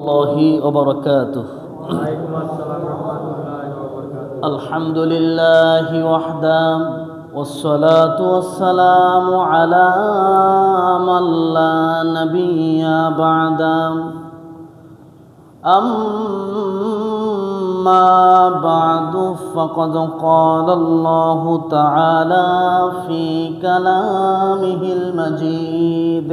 الله وبركاته وعليكم السلام ورحمة الله وبركاته الحمد لله وحده والصلاة والسلام على من لا نبي بعده أما بعد فقد قال الله تعالى في كلامه المجيد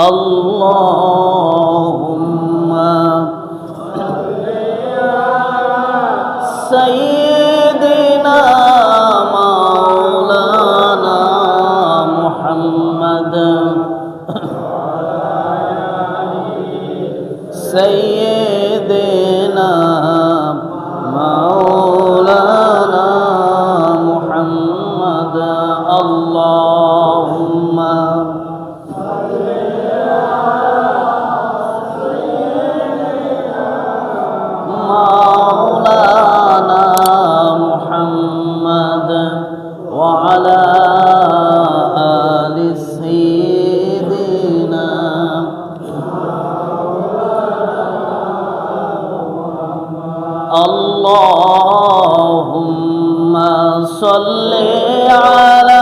আল্লাহ। اللهم صل على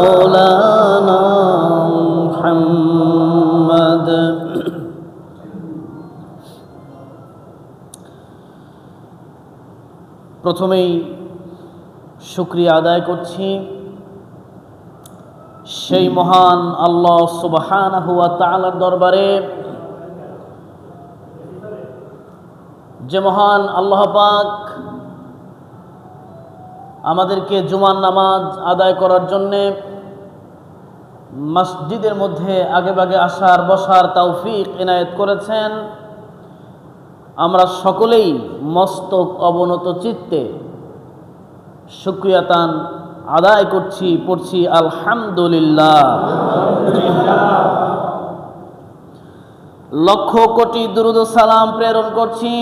مولانا محمد প্রথমেই শুক্রিয়া আদায় করছি। সেই মহান আল্লাহ সুবহান হুয়া তালার দরবারে। যে মহান আল্লাহ পাক আমাদেরকে জুমার নামাজ আদায় করার জন্যে মসজিদের মধ্যে আগেভাগে আসার, বসার তৌফিক এনায়েত করেছেন। আমরা সকলেই মস্তক অবনত চিত্তে সুক্রিয়াতান আদায় করছি, পড়ছি আলহামদুলিল্লাহ। লক্ষ কোটি দুরুদ সালাম প্রেরণ করছি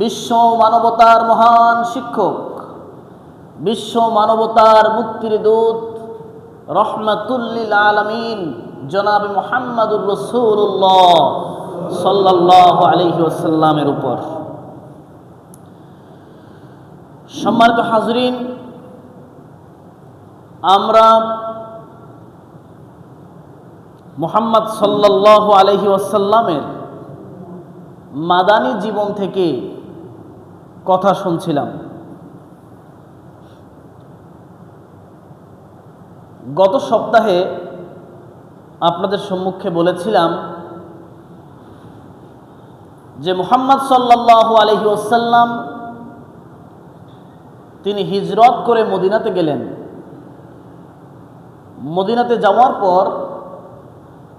বিশ্ব মানবতার মহান শিক্ষক, বিশ্ব মানবতার মুক্তির দূত, রহমাতুল্লিল আলমিন, জনাব মোহাম্মদুর রসুল্লাহ সাল্লাহ আলহি ওসাল্লামের উপর। সম্মানিত হাজরিন, আমরা মোহাম্মদ সাল্লাহ আলহি ওসাল্লামের মাদানী জীবন থেকে কথা শুনছিলাম। গত সপ্তাহে আপনাদের সম্মুখে বলেছিলাম যে মোহাম্মদ সাল্লাহ আলহি ওসাল্লাম তিনি হিজরত করে মদিনাতে গেলেন। মদিনাতে যাওয়ার পর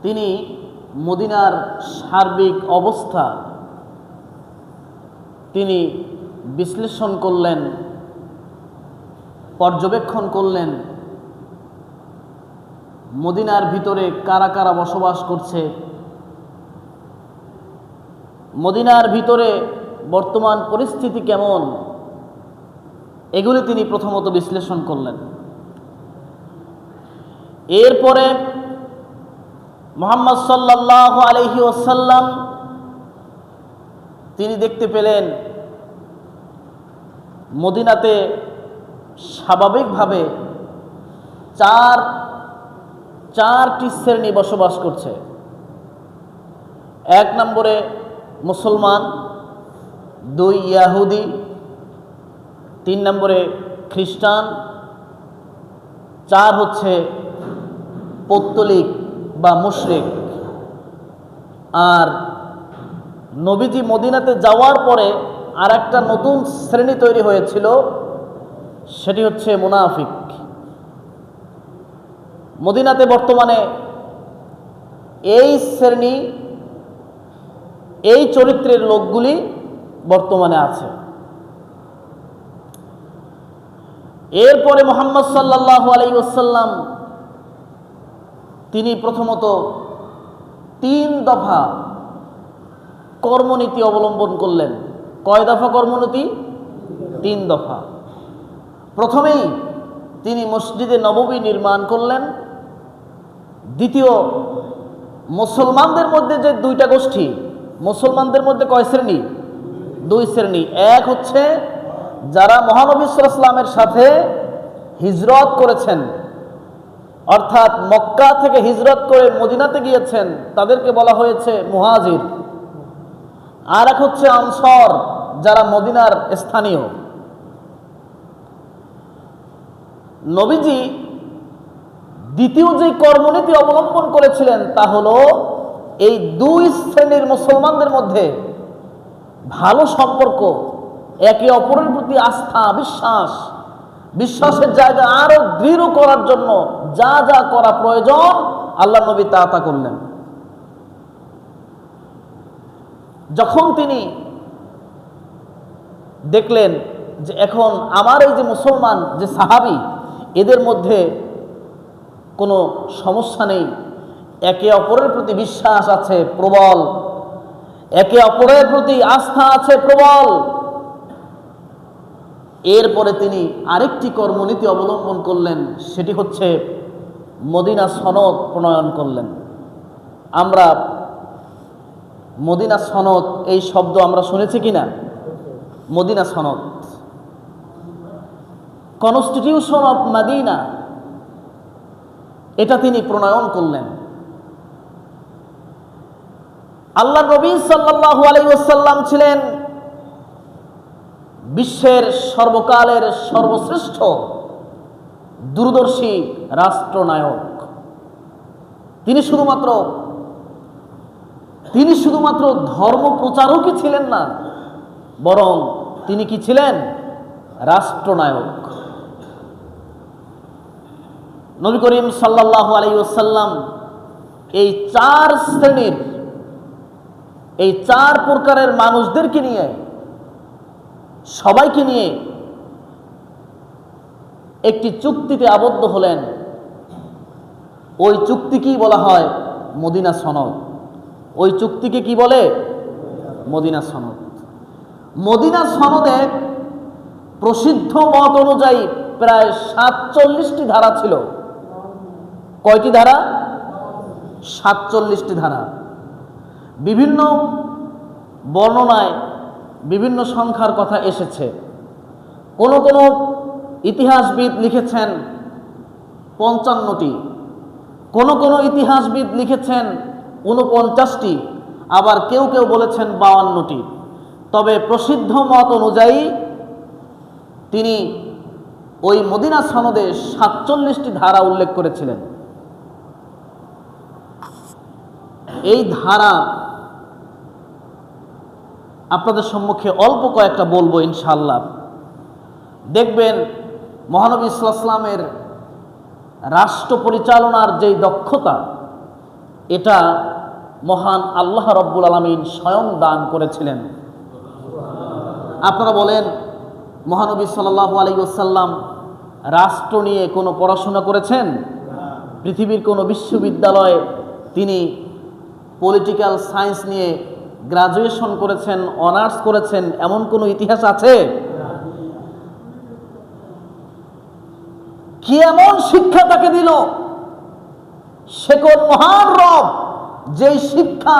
তিনি মদিনার সার্বিক অবস্থা তিনি বিশ্লেষণ করলেন, পর্যবেক্ষণ করলেন। মদিনার ভিতরে কারা কারা বসবাস করছে? মদিনার ভিতরে বর্তমান পরিস্থিতি কেমন? এগুলি তিনি প্রথমত বিশ্লেষণ করলেন। এরপরে মোহাম্মদ সাল্লাহ আলহি ওসাল্লাম তিনি দেখতে পেলেন মদিনাতে স্বাভাবিকভাবে চার, চারটি শ্রেণি বসবাস করছে। এক নম্বরে মুসলমান, দুই ইয়াহুদি তিন নম্বরে খ্রিস্টান, চার হচ্ছে পৌত্তলিক বা মুশরিক। আর নবীজি মদিনাতে যাওয়ার পরে আর একটা নতুন শ্রেণি তৈরি হয়েছিল, সেটি হচ্ছে মুনাফিক। মদিনাতে বর্তমানে এই শ্রেণি, এই চরিত্রের লোকগুলি বর্তমানে আছে। এরপরে মোহাম্মদ সাল্লাহ আলাইসাল্লাম তিনি প্রথমত তিন দফা কর্মনীতি অবলম্বন করলেন। কয় দফা কর্মনীতি? তিন দফা। প্রথমেই তিনি মসজিদে নববী নির্মাণ করলেন। দ্বিতীয়, মুসলমানদের মধ্যে যে দুইটা গোষ্ঠী, মুসলমানদের মধ্যে কয় শ্রেণি? দুই শ্রেণি। এক হচ্ছে যারা মহানবী সাল্লামের সাথে হিজরত করেছেন, অর্থাৎ মক্কা থেকে হিজরত করে মদিনাতে গিয়েছেন, তাদেরকে বলা হয়েছে মুহাজির। আর এক হচ্ছে আনসর, যারা মদিনার স্থানীয়। নবীজি দ্বিতীয় যে কর্মনীতি অবলম্বন করেছিলেন, তা হলো এই দুই শ্রেণির মুসলমানদের মধ্যে ভালো সম্পর্ক একে অপরের প্রতি আস্থা, বিশ্বাস। বিশ্বাসের জায়গা আরও দৃঢ় করার জন্য যা যা করা প্রয়োজন, আল্লাহ নবী তা তা করলেন। যখন তিনি দেখলেন যে এখন আমার এই যে মুসলমান, যে সাহাবি, এদের মধ্যে কোনো সমস্যা নেই। একে অপরের প্রতি বিশ্বাস আছে প্রবল। একে অপরের প্রতি আস্থা আছে প্রবল। এরপরে তিনি আরেকটি কর্মনীতি অবলম্বন করলেন, সেটি হচ্ছে মদিনা সনদ প্রণয়ন করলেন। আমরা মদিনা সনদ, এই শব্দ আমরা শুনেছি কিনা? মদিনা সনদ। কনস্টিটিউশন অফ মাদিনা এটা তিনি প্রণয়ন করলেন। আল্লাহ নবী আলাইহি ওয়াসাল্লাম ছিলেন বিশ্বের সর্বকালের সর্বশ্রেষ্ঠ দূরদর্শী রাষ্ট্রনায়ক। তিনি শুধুমাত্র তিনি শুধুমাত্র ধর্ম প্রচারকই ছিলেন না, বরং তিনি কি ছিলেন? রাষ্ট্রনায়ক। নবী করিম সাল্লাহ আলাইসাল্লাম এই চার শ্রেণির, এই চার প্রকারের মানুষদেরকে নিয়ে সবাইকে নিয়ে একটি চুক্তিতে আবদ্ধ হলেন। ওই চুক্তিকেই বলা হয় মদিনা সনদ। ওই চুক্তিকে কি বলে? মদিনা সনদ। মদিনা সনদে প্রসিদ্ধ মত অনুযায়ী প্রায় সাতচল্লিশটি ধারা ছিল। কয়টি ধারা? সাতচল্লিশটি ধারা। বিভিন্ন বর্ণনায় বিভিন্ন সংখ্যার কথা এসেছে। কোনো কোনো ইতিহাসবিদ লিখেছেন পঞ্চান্নটি। কোন কোন ইতিহাসবিদ লিখেছেন উনপঞ্চাশটি আবার কেউ কেউ বলেছেন বাউান্নটি। তবে প্রসিদ্ধ মত অনুযায়ী তিনি ওই মদিনা সনদে সাতচল্লিশটি ধারা উল্লেখ করেছিলেন। এই ধারা আপনাদের সম্মুখে অল্প কয়েকটা বলব ইনশাল্লাহ দেখবেন মহানবী ইসলামের রাষ্ট্র পরিচালনার যেই দক্ষতা, এটা মহান আল্লাহ রব্বুল আলমিন স্বয়ং দান করেছিলেন। আপনারা বলেন, মহানবী সাল্লাহ আলাইসাল্লাম রাষ্ট্র নিয়ে কোনো পড়াশোনা করেছেন? পৃথিবীর কোনো বিশ্ববিদ্যালয়ে তিনি পলিটিক্যাল সায়েন্স নিয়ে গ্রাজুয়েশন করেছেন, অনার্স করেছেন, এমন কোনো ইতিহাস আছে? কি এমন শিক্ষা তাকে দিল? সে কোন মহান রব যেই শিক্ষা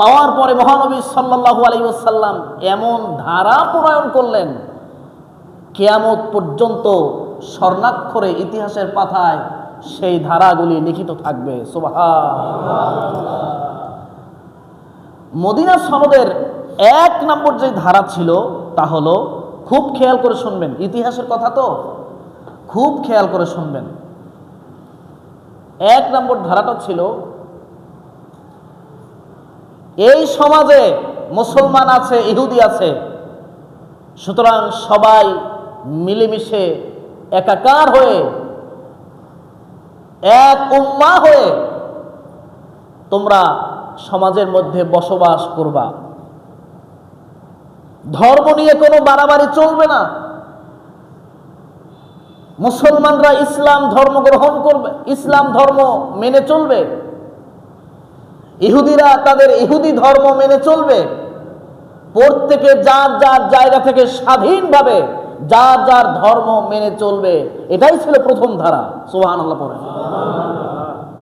পাওয়ার পরে মহানবী সাল্লাল্লাহু আলাইহি ওয়াসাল্লাম এমন ধারা প্রণয়ন করলেন, কেয়ামত পর্যন্ত স্বর্ণাক্ষরে ইতিহাসের পাতায় সেই ধারাগুলি লিখিত থাকবে। সুবহান মদিনা সনদের এক নম্বর যে ধারা ছিল, তা হলো খুব খেয়াল করে শুনবেন। ইতিহাসের কথা তো? খুব খেয়াল করে শুনবেন। এক নম্বর ধারাটা ছিল, এই সমাজে মুসলমান আছে, ইহুদি আছে, সুতরাং সবাই মিলেমিশে একাকার হয়ে, এক উম্মা হয়ে তোমরা সমাজের মধ্যে বসবাস করবা। ধর্ম নিয়ে কোনো বাড়াবাড়ি চলবে না। মুসলমানরা ইসলাম ধর্ম গ্রহণ করবে, ইসলাম ধর্ম মেনে চলবে। ইহুদিরা তাদের ইহুদি ধর্ম মেনে চলবে। প্রত্যেকে যার যার জায়গা থেকে স্বাধীনভাবে যার যার ধর্ম মেনে চলবে, এটাই ছিল প্রথম ধারা। সোহান আল্লাহ পরে